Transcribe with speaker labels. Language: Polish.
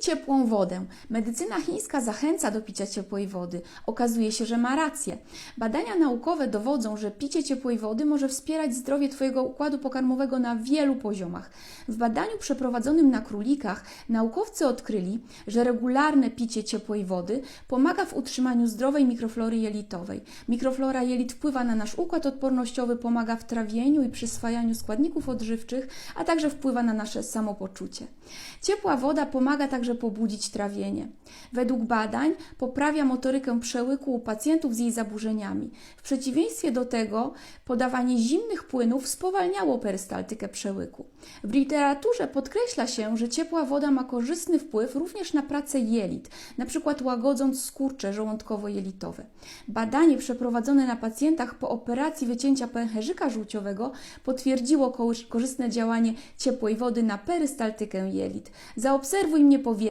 Speaker 1: Ciepłą wodę. Medycyna chińska zachęca do picia ciepłej wody. Okazuje się, że ma rację. Badania naukowe dowodzą, że picie ciepłej wody może wspierać zdrowie Twojego układu pokarmowego na wielu poziomach. W badaniu przeprowadzonym na królikach naukowcy odkryli, że regularne picie ciepłej wody pomaga w utrzymaniu zdrowej mikroflory jelitowej. Mikroflora jelit wpływa na nasz układ odpornościowy, pomaga w trawieniu i przyswajaniu składników odżywczych, a także wpływa na nasze samopoczucie. Ciepła woda pomaga także pobudzić trawienie. Według badań poprawia motorykę przełyku u pacjentów z jej zaburzeniami. W przeciwieństwie do tego podawanie zimnych płynów spowalniało perystaltykę przełyku. W literaturze podkreśla się, że ciepła woda ma korzystny wpływ również na pracę jelit, np. łagodząc skurcze żołądkowo-jelitowe. Badanie przeprowadzone na pacjentach po operacji wycięcia pęcherzyka żółciowego potwierdziło korzystne działanie ciepłej wody na perystaltykę jelit. Zaobserwuj mnie повірив.